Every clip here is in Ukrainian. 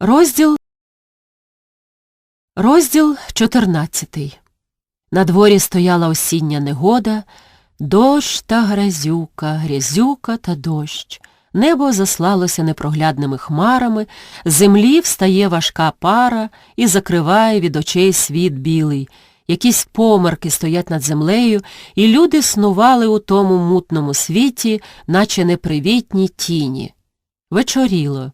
Розділ Розділ 14 На дворі стояла осіння негода, дощ та грязюка, грязюка та дощ. Небо заслалося непроглядними хмарами, землі встає важка пара і закриває від очей світ білий. Якісь померки стоять над землею, і люди снували у тому мутному світі, наче непривітні тіні. Вечоріло.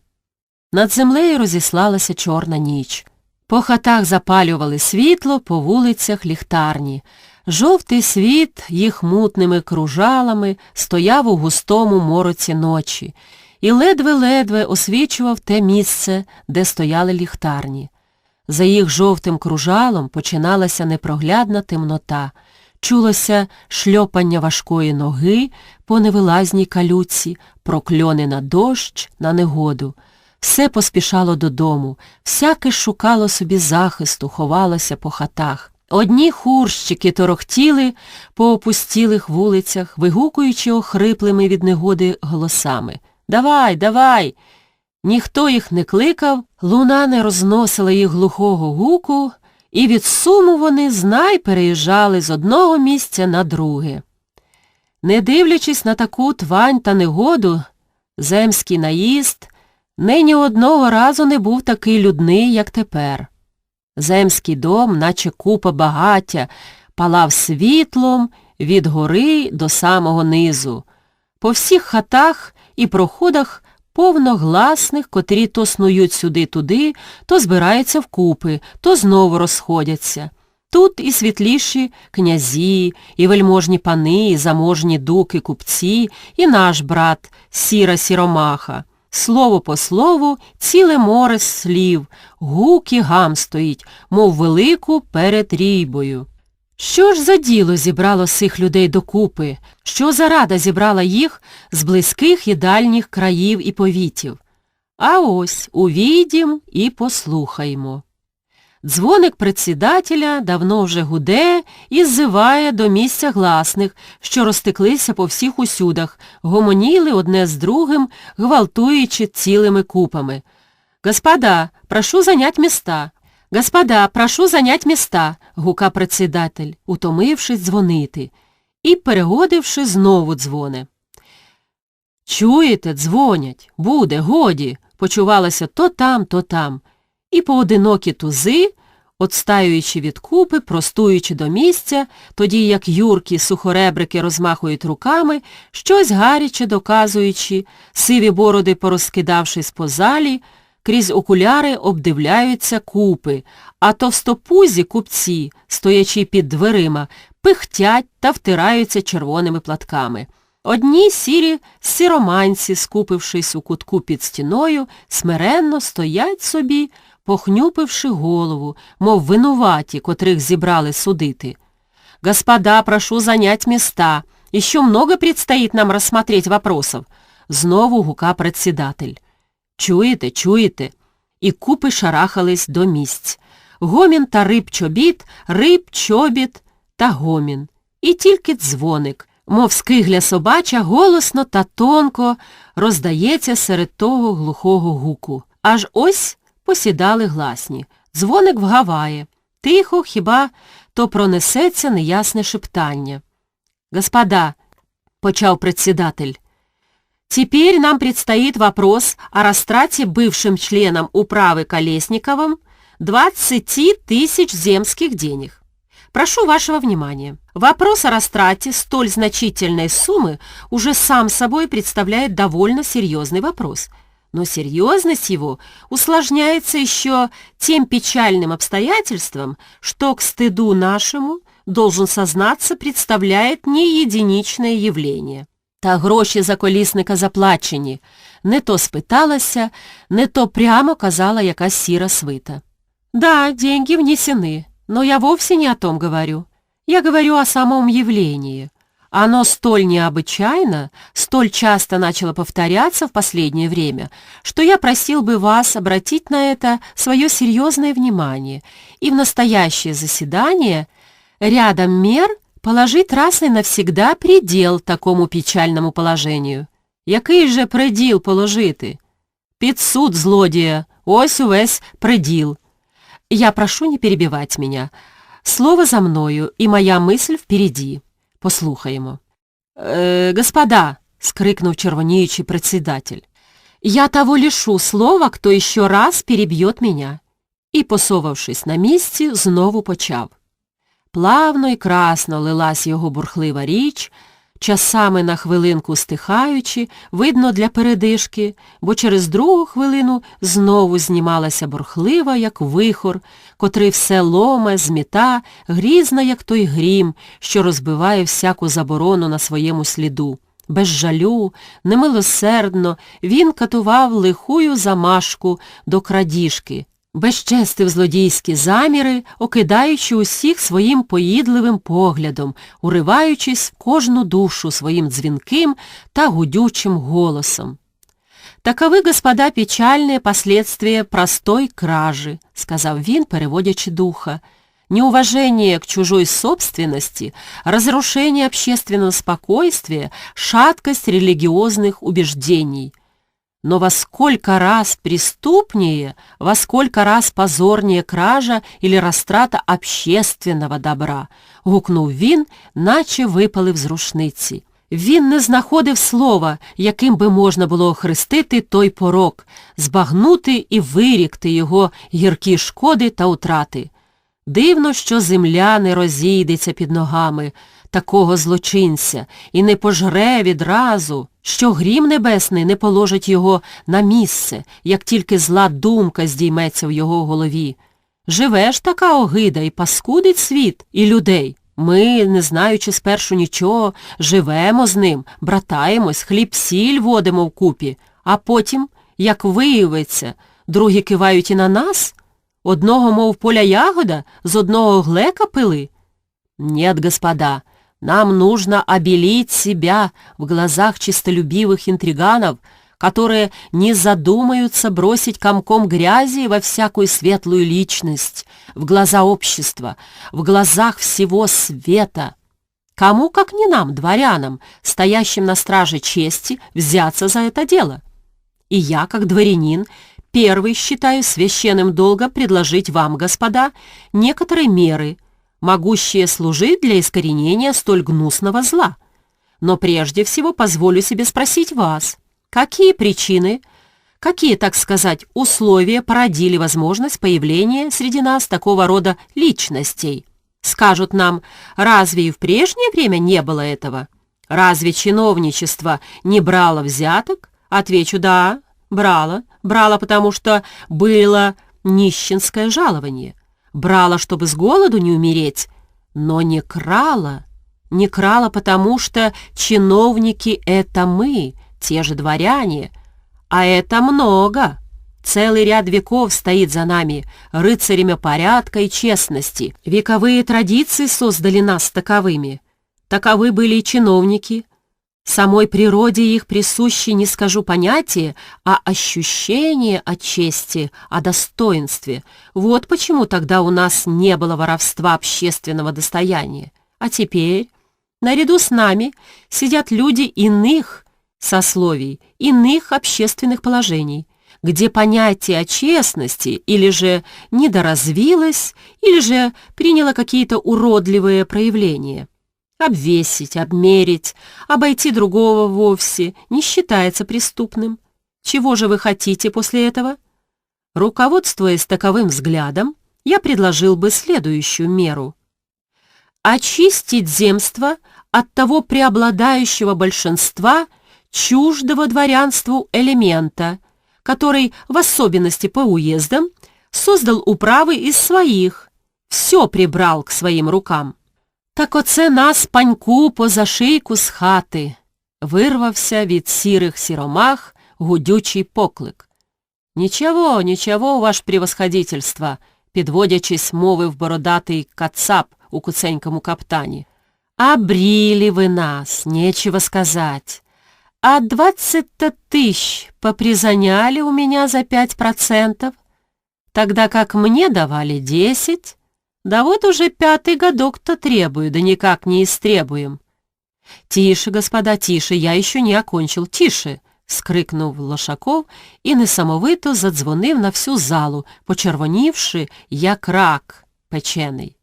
Над землею розіслалася чорна ніч. По хатах запалювали світло, по вулицях ліхтарні. Жовтий світ їх мутними кружалами стояв у густому мороці ночі і ледве-ледве освічував те місце, де стояли ліхтарні. За їх жовтим кружалом починалася непроглядна темнота. Чулося шльопання важкої ноги по невилазній калюці, прокльони на дощ, на негоду. Все поспішало додому, всяке шукало собі захисту, ховалося по хатах. Одні хурщики торохтіли по опустілих вулицях, вигукуючи охриплими від негоди голосами. Давай, давай. Ніхто їх не кликав, луна не розносила їх глухого гуку, і від суму вони знай переїжджали з одного місця на друге. Не дивлячись на таку твань та негоду, земський наїзд нині одного разу не був такий людний, як тепер. Земський дом, наче купа багаття, палав світлом від гори до самого низу. По всіх хатах і проходах повно гласних, котрі то снують сюди-туди, то збираються вкупи, то знову розходяться. Тут і світліші князі, і вельможні пани, і заможні дуки купці, і наш брат, сіра сіромаха. Слово по слову, ціле море слів, гук і гам стоїть, мов велику перед рійбою. Що ж за діло зібрало сих людей докупи? Що за рада зібрала їх з близьких і дальніх країв і повітів? А ось увійдім і послухаймо. Дзвоник предсідателя давно вже гуде і ззиває до місця гласних, що розтеклися по всіх усюдах, гомоніли одне з другим, гвалтуючи цілими купами. «Господа, прошу занять міста! Господа, прошу занять міста!» гука предсідатель, утомившись дзвонити, і, перегодивши, знову дзвоне. Чуєте, дзвонять, буде, годі, почувалося то там, то там і поодинокі тузи, отстаюючи від купи, простуючи до місця, тоді як юркі сухоребрики розмахують руками, щось гаряче доказуючи, сиві бороди порозкидавшись по залі, крізь окуляри обдивляються купи, а товстопузі купці, стоячи під дверима, пихтять та втираються червоними платками. Одні сірі сіроманці, скупившись у кутку під стіною, смиренно стоять собі, похнюпивши голову, мов винуваті, котрих зібрали судити. «Господа, прошу занять места. Еще много предстоит нам рассмотреть вопросов», — знову гука председатель. Чуєте, чуєте? І купи шарахались до місць. Гомін та риб чобіт, риб чобіт та гомін. І тільки дзвоник, мов скигля собача, голосно та тонко роздається серед того глухого гуку. Аж ось посідали гласні. Дзвоник вгаває. Тихо, хіба то пронесеться неясне шептання. «Господа», — почав председатель, «теперь нам предстоит вопрос о растрате бывшим членам управы Колесниковым 20 тысяч земских денег. Прошу вашего внимания. Вопрос о растрате столь значительной суммы уже сам собой представляет довольно серьезный вопрос – но серьезность его усложняется еще тем печальным обстоятельством, что к стыду нашему, должен сознаться, представляет не единичное явление. Та гроші за колісника заплачені. Не то спиталася, не то прямо казала якась сіра свита. Да, деньги внесены, но я вовсе не о том говорю. Я говорю о самом явлении. Оно столь необычайно, столь часто начало повторяться в последнее время, что я просил бы вас обратить на это свое серьезное внимание и в настоящее заседание рядом мер положить раз и навсегда предел такому печальному положению. Який же преділ положити? Під суд злодія, ось увесь приділ. Я прошу не перебивать меня. Слово за мною, і моя мысль впереді. Послухаємо. «Е, господа, скрикнув червоніючий председатель, я того лишу слова, хто еще раз переб'є меня. І, посовавшись на місці, знову почав. Плавно і красно лилась його бурхлива річ, часами на хвилинку стихаючи, видно для передишки, бо через другу хвилину знову знімалася бурхлива, як вихор, котрий все ломе, зміта, грізна, як той грім, що розбиває всяку заборону на своєму сліду. Без жалю, немилосердно він катував лихую замашку до крадіжки, безчестив злодійські заміри, окидаючи усіх своїм поїдливим поглядом, уриваючись в кожну душу своїм дзвінким та гудючим голосом. «Таковы, господа, печальные последствия простой кражи», — сказав він, переводячи духа. «Неуважение к чужой собственности, разрушение общественного спокойствия, шаткость религиозных убеждений». Но во сколько раз преступнее, во сколько раз позорнее кража или растрата общественного добра, гукнув він, наче випалив з рушниці. Він не знаходив слова, яким би можна було охрестити той порок, збагнути і вирікти його гіркі шкоди та утрати. Дивно, що земля не розійдеться під ногами такого злочинця і не пожре відразу, що грім небесний не положить його на місце, як тільки зла думка здійметься в його голові. Живе ж така огида і паскудить світ і людей. Ми, не знаючи спершу нічого, живемо з ним, братаємось, хліб сіль водимо вкупі, а потім, як виявиться, другі кивають і на нас, одного, мов поля ягода, з одного глека пили. Нет, господа, нам нужно обелить себя в глазах чистолюбивых интриганов, которые не задумаются бросить комком грязи во всякую светлую личность, в глаза общества, в глазах всего света. Кому, как не нам, дворянам, стоящим на страже чести, взяться за это дело? И я, как дворянин, первый считаю священным долгом предложить вам, господа, некоторые меры, могущие служить для искоренения столь гнусного зла. Но прежде всего позволю себе спросить вас, какие причины, какие, так сказать, условия породили возможность появления среди нас такого рода личностей? Скажут нам, разве и в прежнее время не было этого? Разве чиновничество не брало взяток? Отвечу, да, брало. Брало, потому что было нищенское жалование. Брало, чтобы с голоду не умереть, но не крало. Не крало, потому что чиновники — это мы, те же дворяне. А это много. Целый ряд веков стоит за нами, рыцарями порядка и честности. Вековые традиции создали нас таковыми. Таковы были и чиновники, Самой природе их присуще не скажу понятие, а ощущение о чести, о достоинстве. Вот почему тогда у нас не было воровства общественного достояния. А теперь, наряду с нами, сидят люди иных сословий, иных общественных положений, где понятие о честности или же недоразвилось, или же приняло какие-то уродливые проявления. Обвесить, обмерить, обойти другого вовсе не считается преступным. Чего же вы хотите после этого? Руководствуясь таковым взглядом, я предложил бы следующую меру. Очистить земство от того преобладающего большинства чуждого дворянству элемента, который, в особенности по уездам, создал управы из своих, все прибрал к своим рукам. Так оце нас паньку поза шийку з хати, вирвався від сірих сіромах гудючий поклик. Нічого, нічого, ваш превосходительство, підводячись, мовив бородатий кацап у куценькому каптані. Обрили вы нас, нечего сказать. А двадцать-то тысяч попризаняли у меня за пять процентов, тогда как мне давали десять. Да вот уже пятый годок-то требую, да никак не истребуем. Тише, господа, тише, я еще не окончил, тише, скрикнув Лошаков і несамовито задзвонив на всю залу, почервонівши, як рак печений.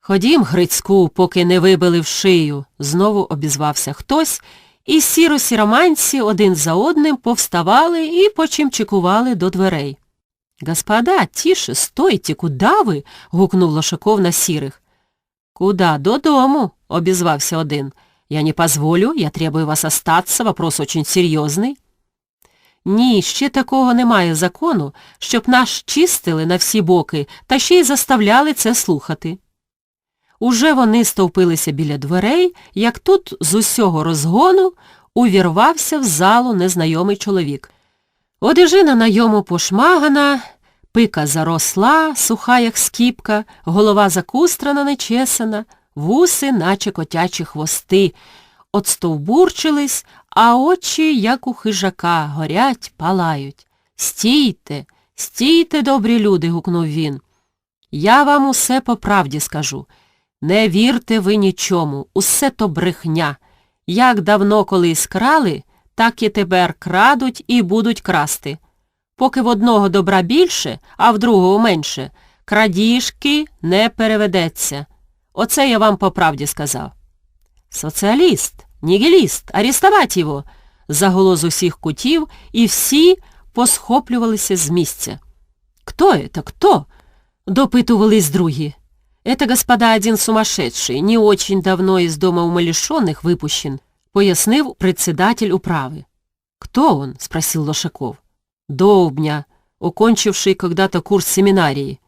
Ходім, Грицьку, поки не вибили в шию, знову обізвався хтось, і сіро-сіроманці один за одним повставали і почимчикували до дверей. Господа, тише, стойте, куда ви? гукнув Лошаков на сірих. Куда? Додому, обізвався один. Я не позволю, я требую вас остаться, вопрос очень серйозний. Ні, ще такого немає закону, щоб нас чистили на всі боки та ще й заставляли це слухати. Уже вони стовпилися біля дверей, як тут з усього розгону увірвався в залу незнайомий чоловік. Одежина на йому пошмагана, пика заросла, суха, як скіпка, голова закустрана, нечесана, вуси, наче котячі хвости, отстовбурчились, а очі, як у хижака, горять, палають. Стійте, стійте, добрі люди, гукнув він. Я вам усе по правді скажу. Не вірте ви нічому, усе то брехня. Як давно колись крали, так і тепер крадуть і будуть красти. Поки в одного добра більше, а в другого менше, крадіжки не переведеться. Оце я вам по правді сказав. Соціаліст, нігіліст, арестовать його, загуло з усіх кутів, і всі посхоплювалися з місця. Кто это, кто? допитувались другі. Это, господа, один сумасшедший, не очень давно из дома умалишенных выпущен, пояснив председатель управы. Кто он? спросил Лошаков. Довбня, окончивший когда-то курс семинарии.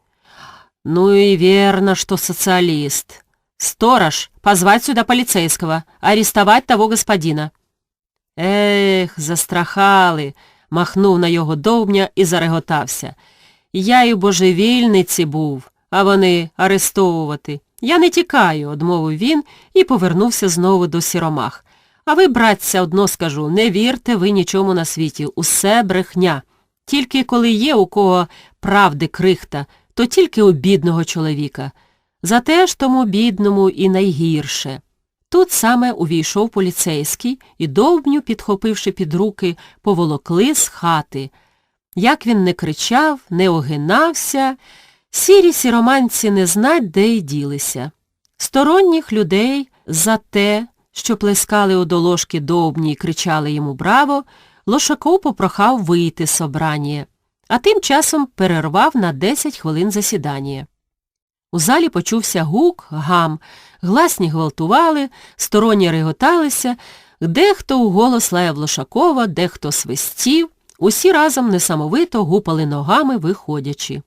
Ну и верно, что социалист. Сторож, позвать сюда полицейского, арестовать того господина. Ех, застрахали, махнув на його довбня і зареготався. Я й у божевільниці був, а вони арестовувати. Я не тікаю, одмовив він і повернувся знову до сіромах. А ви, братця, одно скажу, не вірте ви нічому на світі, усе брехня. Тільки коли є у кого правди крихта, то тільки у бідного чоловіка. Зате ж тому бідному і найгірше. Тут саме увійшов поліцейський і довбню, підхопивши під руки, поволокли з хати. Як він не кричав, не огинався, сірі сіроманці не знать, де й ділися. Сторонніх людей за те, що плескали у доложки довбні і кричали йому браво, Лошаков попрохав вийти з собрання, а тим часом перервав на 10 хвилин засідання. У залі почувся гук, гам, гласні гвалтували, сторонні реготалися, дехто у голос лаяв Лошакова, дехто свистів, усі разом несамовито гупали ногами, виходячи.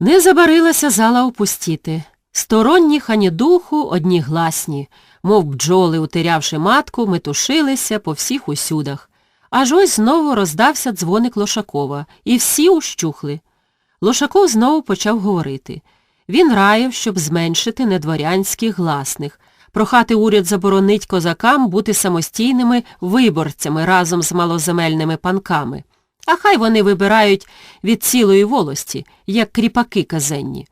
Не забарилася зала опустіти. Сторонніх ані духу одні гласні, мов бджоли, утерявши матку, метушилися по всіх усюдах. Аж ось знову роздався дзвоник Лошакова, і всі ущухли. Лошаков знову почав говорити. Він раїв, щоб зменшити недворянських гласних, прохати уряд заборонить козакам бути самостійними виборцями разом з малоземельними панками. А хай вони вибирають від цілої волості, як кріпаки казенні.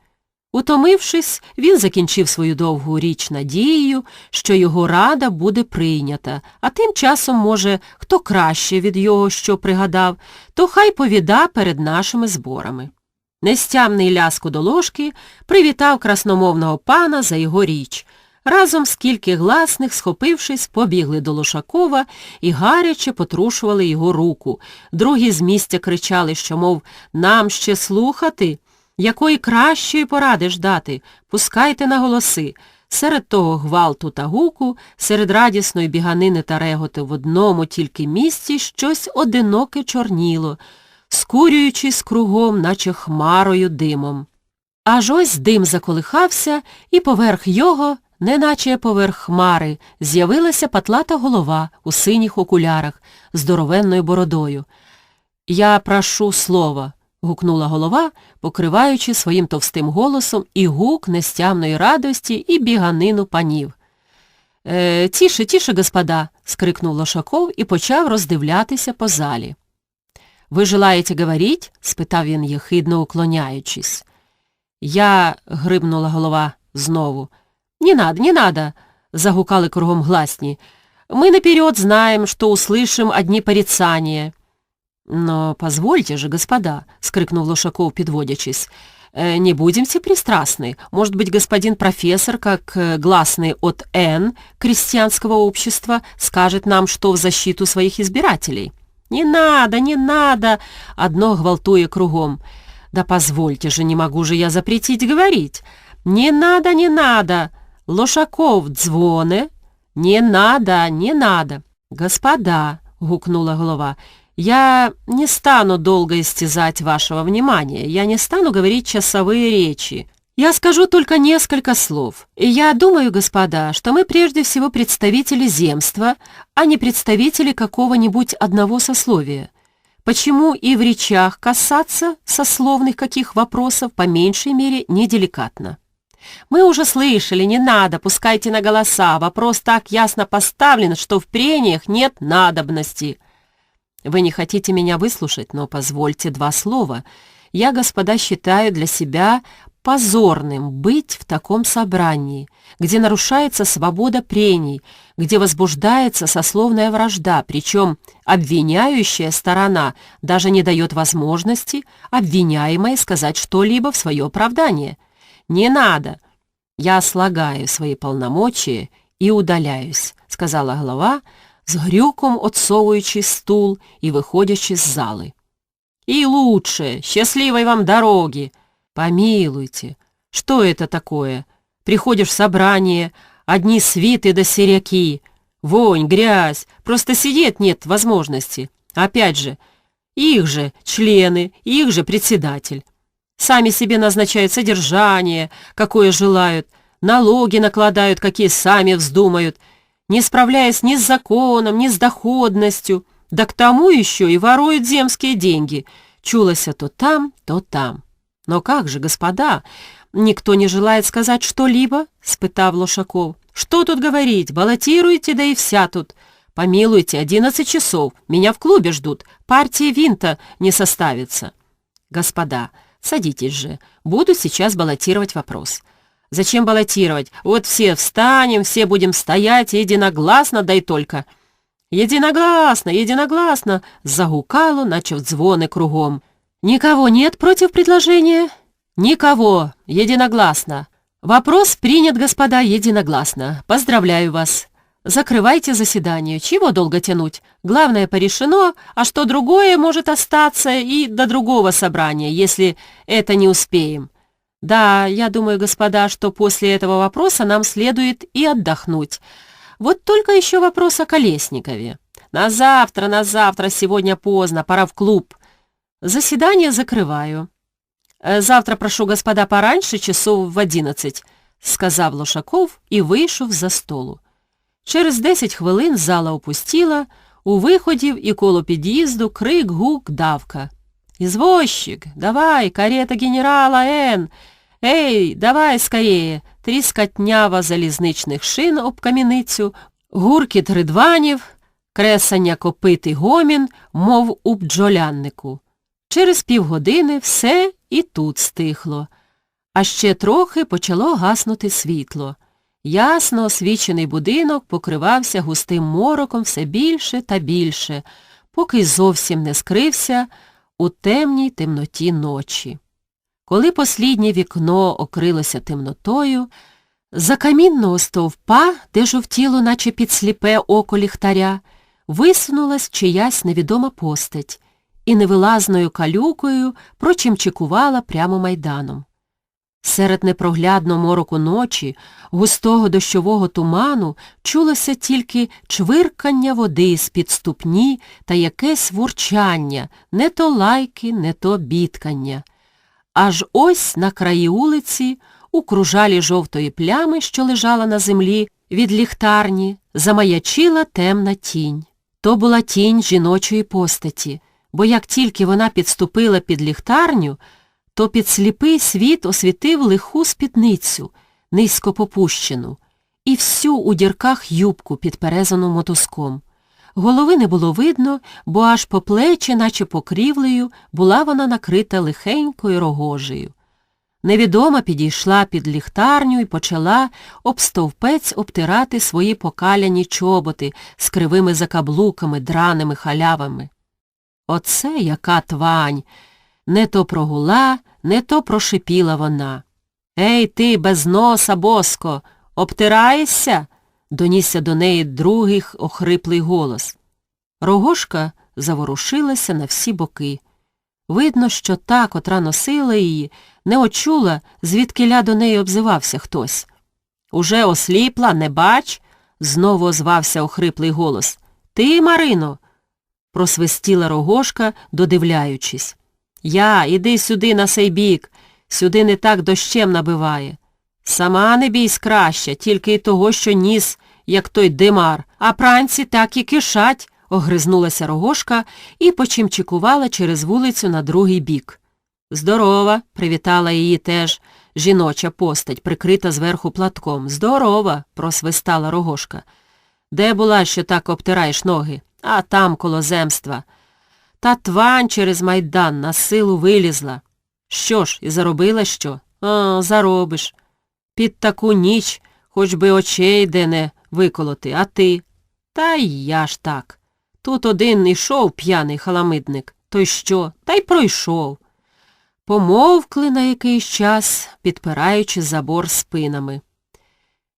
Утомившись, він закінчив свою довгу річ надією, що його рада буде прийнята, а тим часом, може, хто краще від його що пригадав, то хай повіда перед нашими зборами. Нестямний ляску до ложки привітав красномовного пана за його річ. Разом скільки гласних, схопившись, побігли до Лошакова і гаряче потрушували його руку. Другі з місця кричали, що, мов, нам ще слухати, якої кращої поради ж дати, пускайте на голоси. Серед того гвалту та гуку, серед радісної біганини та реготи в одному тільки місці щось одиноке чорніло, скурюючись кругом, наче хмарою димом. Аж ось дим заколихався, і поверх його, неначе поверх хмари, з'явилася патлата голова у синіх окулярах, здоровенною бородою. Я прошу слова, гукнула голова, покриваючи своїм товстим голосом і гук нестямної радості і біганину панів. «Е, Тіше, тіше, господа, скрикнув Лошаков і почав роздивлятися по залі. Ви желаєте говорить? спитав він єхидно уклоняючись. Я, грибнула голова знову. Не надо, не надо, загукали кругом гласні. Мы наперед знаем, что услышим одни порицания». «Но позвольте же, господа», — скрикнул Лошаков, подводячись, «э, «не будемте пристрастны. Может быть, господин профессор, как э, гласный от Н крестьянского общества, скажет нам, что в защиту своих избирателей». «Не надо, не надо!» — одно гвалтуя кругом. «Да позвольте же, не могу же я запретить говорить!» «Не надо, не надо! Лошаков дзвоне!» «Не надо, не надо!» «Господа!» — гукнула голова. «Я не стану долго истязать вашего внимания, я не стану говорить часовые речи. Я скажу только несколько слов. И я думаю, господа, что мы прежде всего представители земства, а не представители какого-нибудь одного сословия. Почему и в речах касаться сословных каких вопросов по меньшей мере неделикатно? Мы уже слышали, не надо, пускайте на голоса, вопрос так ясно поставлен, что в прениях нет надобности. Вы не хотите меня выслушать, но позвольте два слова. Я, господа, считаю для себя позорным быть в таком собрании, где нарушается свобода прений, где возбуждается сословная вражда, причем обвиняющая сторона даже не дает возможности обвиняемой сказать что-либо в свое оправдание. «Не надо! Я слагаю свои полномочия и удаляюсь», — сказала глава, с грюком отсовуючи стул и выходячи з зали. «И лучше! Счастливой вам дороги!» Помилуйте, что это такое? Приходишь в собрание, одни свиты да серяки, вонь, грязь, просто сидеть нет возможности. Опять же, их же члены, их же председатель. Сами себе назначают содержание, какое желают, налоги накладают, какие сами вздумают, не справляясь ни с законом, ни с доходностью, да к тому еще и воруют земские деньги, чулося то там, то там. «Но как же, господа, никто не желает сказать что-либо?» — спытав Лошаков. «Что тут говорить? Баллотируйте, да и вся тут. Помилуйте, одиннадцать часов, меня в клубе ждут, партия винта не составится». «Господа, садитесь же, буду сейчас баллотировать вопрос». «Зачем баллотировать? Вот все встанем, все будем стоять, единогласно, дай только». «Единогласно, единогласно!» — загукало, начав дзвони кругом. Никого нет против предложения? Никого. Единогласно. Вопрос принят, господа, единогласно. Поздравляю вас. Закрывайте заседание. Чего долго тянуть? Главное порешено, а что другое может остаться и до другого собрания, если это не успеем. Да, я думаю, господа, что после этого вопроса нам следует и отдохнуть. Вот только еще вопрос о Колесникове. На завтра, на завтра, сегодня поздно, пора в клуб. Заседание закрываю. Э, завтра прошу господа пораньше, часов в одинадцять, сказав Лошаков і вийшов за столу. Через десять хвилин зала опустіла, у виходів і коло під'їзду крик, гук, давка. «Извозчик, давай, карета генерала Н! Ей, давай скорее!» Тріскатнява залізничних шин об каміницю, гуркіт ридванів, кресання копит і гомін, мов у бджоляннику. Через півгодини все і тут стихло, а ще трохи почало гаснути світло. Ясно освічений будинок покривався густим мороком все більше та більше, поки зовсім не скрився у темній темноті ночі. Коли посліднє вікно окрилося темнотою, за камінного стовпа, де жовтіло, наче під сліпе око ліхтаря, висунулась чиясь невідома постать і невилазною калюкою прочимчикувала прямо майданом. Серед непроглядного мороку ночі, густого дощового туману, чулося тільки чвиркання води з-під ступні та якесь вурчання, не то лайки, не то бідкання. Аж ось на краї улиці, у кружалі жовтої плями, що лежала на землі від ліхтарні, замаячила темна тінь. То була тінь жіночої постаті бо як тільки вона підступила під ліхтарню, то під сліпий світ освітив лиху спідницю, низько попущену, і всю у дірках юбку, підперезану мотузком. Голови не було видно, бо аж по плечі, наче покрівлею, була вона накрита лихенькою рогожею. Невідома підійшла під ліхтарню і почала об стовпець обтирати свої покаляні чоботи з кривими закаблуками, драними халявами. Оце яка твань! Не то прогула, не то прошипіла вона. Ей ти, без носа, боско, обтираєшся? Донісся до неї другий охриплий голос. Рогошка заворушилася на всі боки. Видно, що та, котра носила її, не очула, звідкиля до неї обзивався хтось. Уже осліпла, не бач? знову озвався охриплий голос. Ти, Марино? просвистіла рогошка, додивляючись. Я, іди сюди на сей бік, сюди не так дощем набиває. Сама не бійсь краща, тільки й того, що ніс, як той димар, а пранці так і кишать, огризнулася рогошка і почимчикувала через вулицю на другий бік. Здорова, привітала її теж жіноча постать, прикрита зверху платком. Здорова, просвистала рогошка. Де була, що так обтираєш ноги? А там, коло земства. Та твань через майдан на силу вилізла. Що ж, і заробила що? А, заробиш. Під таку ніч хоч би очей де не виколоти, а ти? Та й я ж так. Тут один ішов п'яний халамидник. То й що? Та й пройшов. Помовкли на якийсь час, підпираючи забор спинами.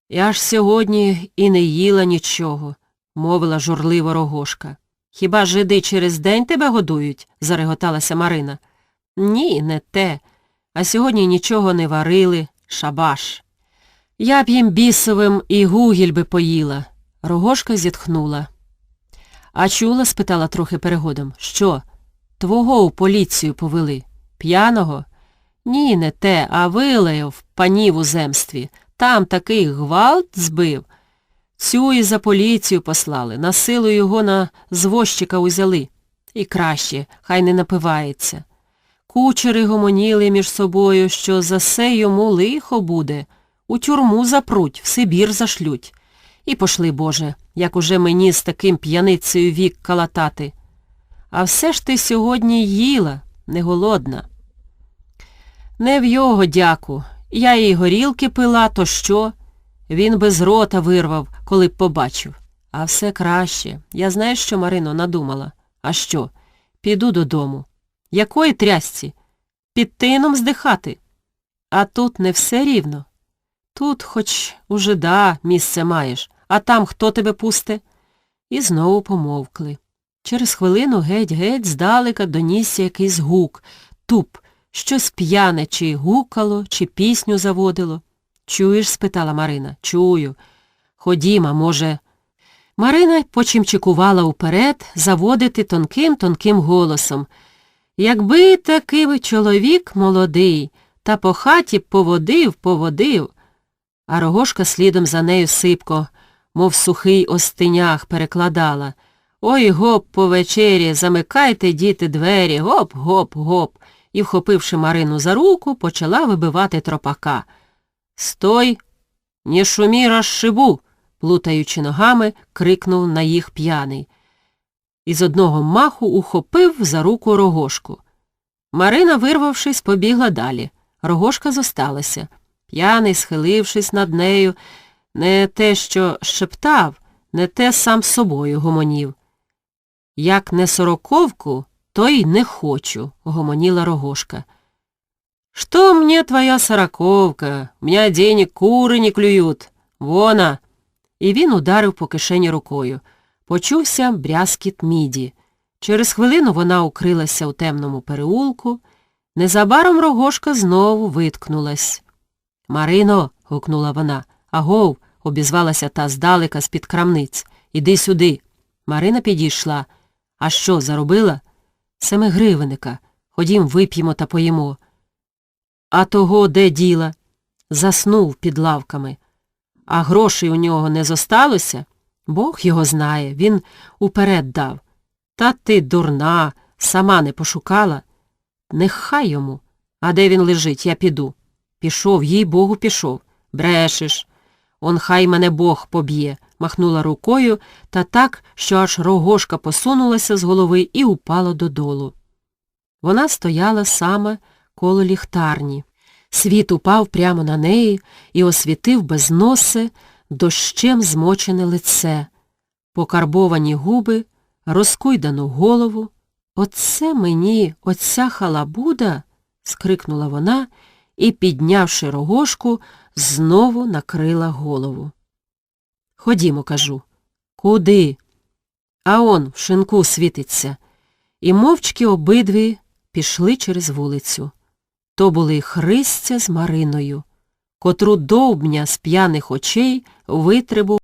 Я ж сьогодні і не їла нічого, мовила журливо рогошка. Хіба жиди через день тебе годують? зареготалася Марина. Ні, не те. А сьогодні нічого не варили, шабаш. Я б їм бісовим і гугіль би поїла. Рогошка зітхнула. А чула? спитала трохи перегодом. Що? Твого у поліцію повели. П'яного? Ні, не те, а вилаяв панів у земстві. Там такий гвалт збив. Цю і за поліцію послали, на силу його на звозчика узяли. І краще, хай не напивається. Кучери гомоніли між собою, що за се йому лихо буде. У тюрму запруть, в Сибір зашлють. І пошли, Боже, як уже мені з таким п'яницею вік калатати. А все ж ти сьогодні їла, не голодна. Не в його дяку. Я їй горілки пила, то що? Він без рота вирвав, коли б побачив. А все краще. Я знаєш, що Марино надумала? А що? Піду додому. Якої трясці? Під тином здихати. А тут не все рівно. Тут хоч уже да, місце маєш, а там хто тебе пусте? І знову помовкли. Через хвилину геть-геть здалека донісся якийсь гук, туп, щось п'яне, чи гукало, чи пісню заводило. Чуєш? спитала Марина. Чую. Ходіма, може. Марина почимчикувала уперед заводити тонким-тонким голосом. Якби такий чоловік молодий, та по хаті поводив, поводив. А рогошка слідом за нею сипко, мов сухий остинях, перекладала. Ой гоп по вечері, замикайте, діти, двері, гоп, гоп, гоп. І, вхопивши Марину за руку, почала вибивати тропака. Стой, не шумі розшибу, плутаючи ногами, крикнув на їх п'яний. І з одного маху ухопив за руку рогошку. Марина, вирвавшись, побігла далі. Рогошка зосталася. П'яний, схилившись над нею, не те, що шептав, не те сам собою гомонів. Як не сороковку, то й не хочу, гомоніла рогошка. Что мне твоя сороковка? У меня денег кури не клюють. Вона. І він ударив по кишені рукою. Почувся брязкіт міді. Через хвилину вона укрилася у темному переулку. Незабаром рогошка знову виткнулась. Марино, гукнула вона. Агов, обізвалася та здалека з-під крамниць. Іди сюди. Марина підійшла. А що, заробила? Семи гривенника. Ходім, вип'ємо та поїмо. А того де діла? Заснув під лавками. А грошей у нього не зосталося? Бог його знає, він уперед дав. Та ти, дурна, сама не пошукала. Нехай йому. А де він лежить, я піду. Пішов, їй Богу, пішов. Брешеш. Он хай мене Бог поб'є, махнула рукою та так, що аж рогошка посунулася з голови і упала додолу. Вона стояла саме коло ліхтарні. Світ упав прямо на неї і освітив без носи дощем змочене лице, покарбовані губи, розкуйдану голову. Оце мені, оця халабуда, скрикнула вона і, піднявши рогожку, знову накрила голову. Ходімо, кажу. Куди? А он в шинку світиться. І мовчки обидві пішли через вулицю. То були Христя з Мариною, котру довбня з п'яних очей витребував